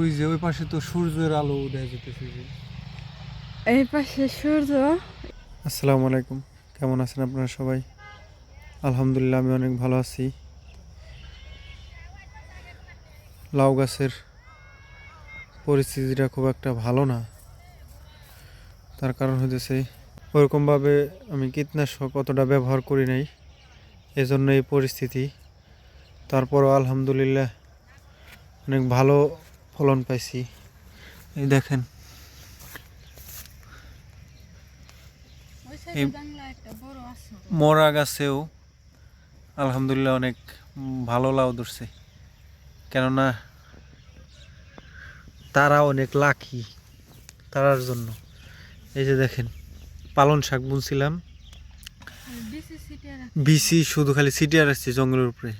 ওই যে ওই পাশে তো সূর্যের আলো দেখা যেতেছে যে। এই পাশে সূর্য। আসসালামু আলাইকুম। কেমন আছেন আপনারা সবাই? আলহামদুলিল্লাহ আমি অনেক ভালো আছি। লাউ গাছের পরিস্থিতিটা খুব একটা ভালো না। তার কারণ হইতেছে ওরকমভাবে আমি কীটনাশক অতটা ব্যবহার করি নাই। এজন্য এই পরিস্থিতি। তারপরও আলহামদুলিল্লাহ অনেক ভালো ফলন পাইছি। এই দেখেন। এই- মরা গাছেও আলহামদুলিল্লাহ অনেক ভালো লাউ ধরছে। কেননা তারা অনেক লাকি তারার জন্য। এই যে দেখেন পালন শাক বুনছিলাম। বিসি শুধু খালি সিটিয়ার আসছে জঙ্গলের উপরে।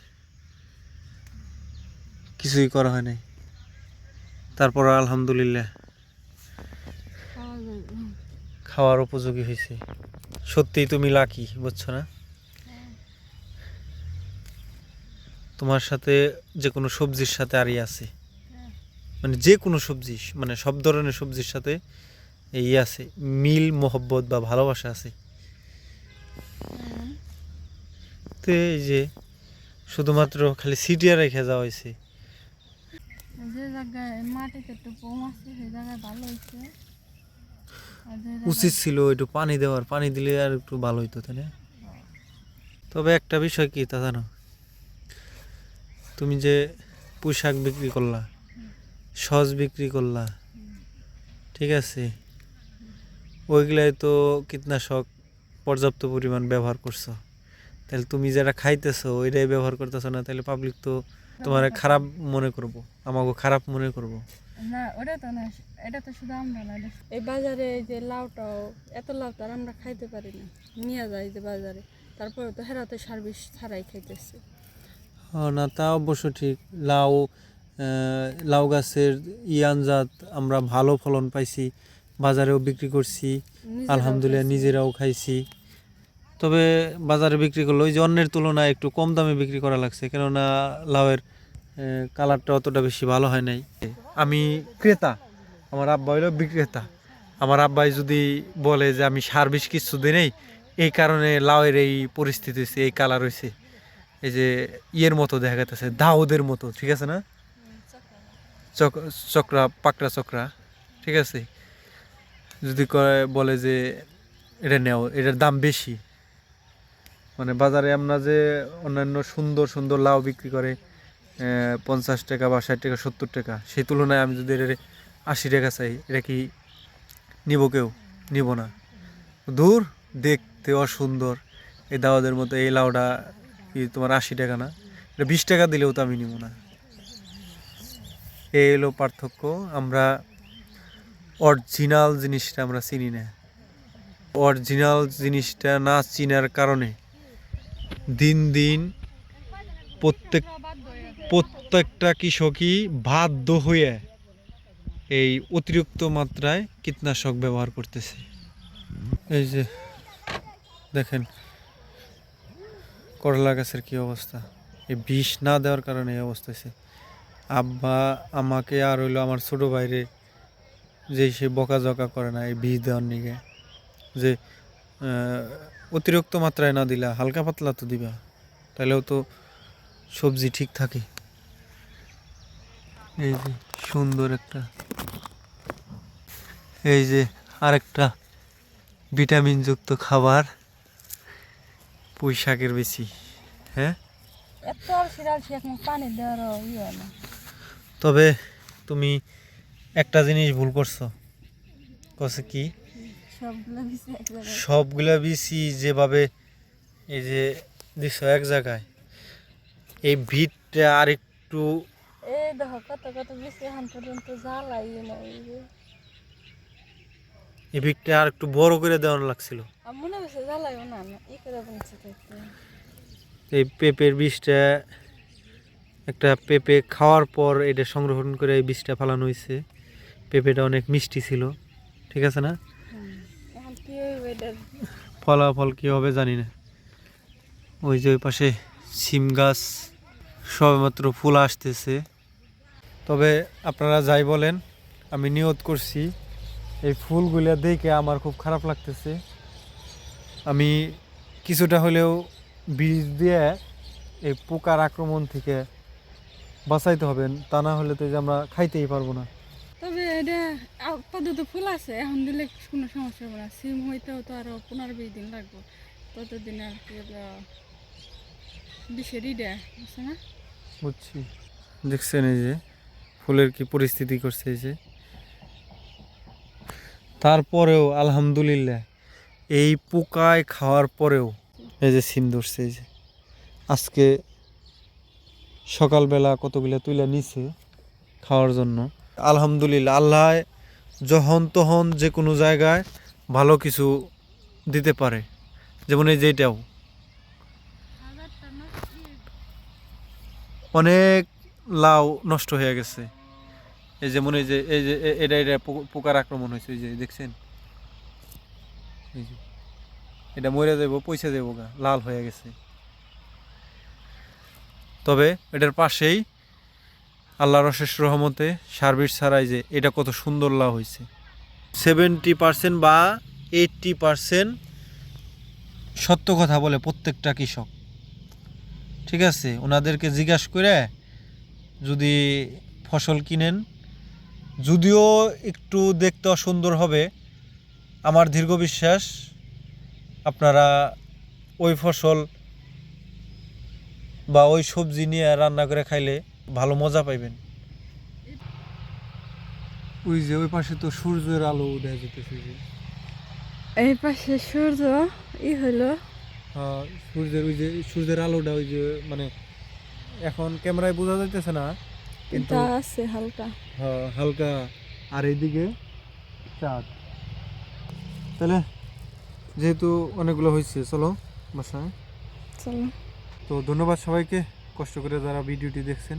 কিছুই করা হয় নাই। তারপর আলহামদুলিল্লাহ খাওয়ার উপযোগী হয়েছে। সত্যিই তুমি লাকি বুঝছ না? তোমার সাথে যে কোনো সবজির সাথে আরই আছে। মানে যে কোনো সবজি মানে সব ধরনের সবজির সাথে এই আছে। মিল, মোহব্বত বা ভালোবাসা আছে। তো এই যে শুধুমাত্র খালি সিটিয়া রেখে যাওয়া হয়েছে। উচিত ছিল একটু পানি দেওয়ার, পানি দিলে আর একটু ভালো হইতো, তাই না? তবে একটা বিষয় কি তা জানো তুমি যে পোশাক বিক্রি করলা সস বিক্রি করলা, ঠিক আছে? ওইগুলাই তো কীটনাশক পর্যাপ্ত পরিমাণ ব্যবহার করছ। তাহলে তুমি যেটা খাইতেছো, ওইটাই ব্যবহার করতেছো না, তাহলে পাবলিক তো তোমার খারাপ মনে করব আমাকে খারাপ মনে করব। না ওটা তো না এটা তো শুধু আমরা না এই বাজারে এই যে লাউটাও এত লাউ তো আর আমরা খাইতে পারি না। নিয়ে যাই যে বাজারে তারপরে তো হেরা তো সার্ভিস ছাড়াই খাইতেছে। না তা অবশ্য ঠিক। লাউ লাউ গাছের ইয়ান জাত আমরা ভালো ফলন পাইছি বাজারেও বিক্রি করছি আলহামদুলিল্লাহ নিজেরাও খাইছি। তবে বাজারে বিক্রি করলে ওই যে অন্যের তুলনায় একটু কম দামে বিক্রি করা লাগছে, কেননা লাউয়ের কালারটা অতটা বেশি ভালো হয় নাই। আমি ক্রেতা, আমার আব্বা হইল বিক্রেতা। আমার আব্বাই যদি বলে যে আমি সার বিষ কিছু দিই নেই, এই কারণে লাউয়ের এই পরিস্থিতি হয়েছে এই কালার হয়েছে এই যে ইয়ের মতো দেখা যাচ্ছে দাউদের মতো, ঠিক আছে না? চক, চক্রা, পাকড়া চক্রা, ঠিক আছে? যদি বলে যে এটা নেও, এটার দাম বেশি মানে বাজারে আমরা যে অন্যান্য সুন্দর সুন্দর লাউ বিক্রি করে পঞ্চাশ টাকা বা ষাট টাকা, সত্তর টাকা, সেই তুলনায় আমি যদি আশি টাকা চাই, এটা কি নিব কেউ? নিব না। দূর দেখতে অসুন্দর। এই দাওয়াদের মতো এই লাউটা কি তোমার আশি টাকা না? এটা বিশ টাকা দিলেও তো আমি নিব না। এই হলো পার্থক্য, আমরা অরিজিনাল জিনিসটা আমরা চিনি না। অরিজিনাল জিনিসটা না চিনার কারণে দিন দিন প্রত্যেক, প্রত্যেকটা কৃষকই বাধ্য হয়ে এই অতিরিক্ত মাত্রায় কীটনাশক ব্যবহার করতেছে। এই যে, দেখেন করলা গাছের কি অবস্থা। এই বিষ না দেওয়ার কারণে এই অবস্থা হয়েছে। আব্বা আমাকে আর হইল আমার ছোট বাইরে যে সে বকাঝকা করে না এই বিষ দেওয়ার নিগে। যে অতিরিক্ত মাত্রায় না দিলা হালকা পাতলা তো দিবা তাহলেও তো সবজি ঠিক থাকে। এই যে সুন্দর একটা এই যে আরেকটা ভিটামিনযুক্ত খাবার পুঁই শাকের বেশি হ্যাঁ? তবে তুমি একটা জিনিস ভুল করছ কছে কি? সবগুলো বিসি যেভাবে এই যে দিছ এক জায়গায় এই ভিটটা আর একটু এই দেখো কত কত বেশি এখন পর্যন্ত জ্বালাই এই ভিটটা আর একটু বড় করে দেওয়ানো লাগছিল। মনে হচ্ছে জ্বালাইও না না ই করে বলছে এই পেঁপের বীজটা একটা পেঁপে খাওয়ার পর এটা সংরক্ষণ করে এই বীজটা ফেলানো হয়েছে পেঁপেটা অনেক মিষ্টি ছিল ঠিক আছে না এখন কি হইবে এটার ফলাফল কী হবে জানি না। ওই যে ওই পাশে সিম গাছ সবেমাত্র ফুল আসতেছে। তবে আপনারা যাই বলেন, আমি নিয়ত করছি এই ফুলগুলা দেখে আমার খুব খারাপ লাগতেছে। আমি কিছুটা হলেও বীজ দিয়ে এই পোকার আক্রমণ থেকে বাঁচাইতে হবে, তা না হলে তো যে আমরা খাইতেই পারব না। এটা আপাতত ফুল আছে, এখন দিলে কোনো সমস্যা হবে না। সিম হইতেও তো আরও পনেরো বিশ দিন লাগবে। ততদিন আর কি ওটা বিষেরই দেয়, বুঝছে না? বুঝছি। দেখছেন এই যে, ফুলের কি পরিস্থিতি করছে এই যে। তারপরেও আলহামদুলিল্লাহ, এই পোকায় খাওয়ার পরেও এই যে সিম ধরছে এই যে। আজকে সকালবেলা কতগুলো তুলে নিছে খাওয়ার জন্য। আলহামদুলিল্লাহ, আল্লাহ যখন তখন যে কোনো জায়গায় ভালো কিছু দিতে পারে। যেমন এই যে এটাও। অনেক লাউ নষ্ট হয়ে গেছে। এই যেমন এই যে এই যে এটা এটা পোকার আক্রমণ হয়েছে, এই যে, দেখছেন? এটা মরে যাব পয়সা দেবো গা, লাল হয়ে গেছে। তবে এটার পাশেই আল্লাহর অশেষ রহমতে সার্ভিস ছাড়াই যে এটা কত সুন্দর লাভ হয়েছে। সেভেন্টি পার্সেন্ট বা এইটটি পার্সেন্ট সত্য কথা বলে প্রত্যেকটা কৃষক। ঠিক আছে, ওনাদেরকে জিজ্ঞাসা করে যদি ফসল কিনেন, যদিও একটু দেখতে অসুন্দর হবে, আমার দীর্ঘ বিশ্বাস আপনারা ওই ফসল বা ওই সবজি নিয়ে রান্না করে খাইলে ভালো মজা পাইবেন। ওই যে ওই পাশে তো সূর্যের আলো দেখা যেতেছে যে। এই পাশে সূর্য ই হলো আহ, সূর্যের ওই যে সূর্যের আলোটা ওই যে মানে এখন ক্যামেরায় বোঝা যাইতেছে না কিন্তু আছে হালকা। হ্যাঁ, হালকা। আর এইদিকে চাঁদ। তাহলে যেহেতু অনেকগুলো হয়েছে চলো বাসায়। চলো। তো ধন্যবাদ সবাইকে কষ্ট করে যারা ভিডিওটি দেখছেন।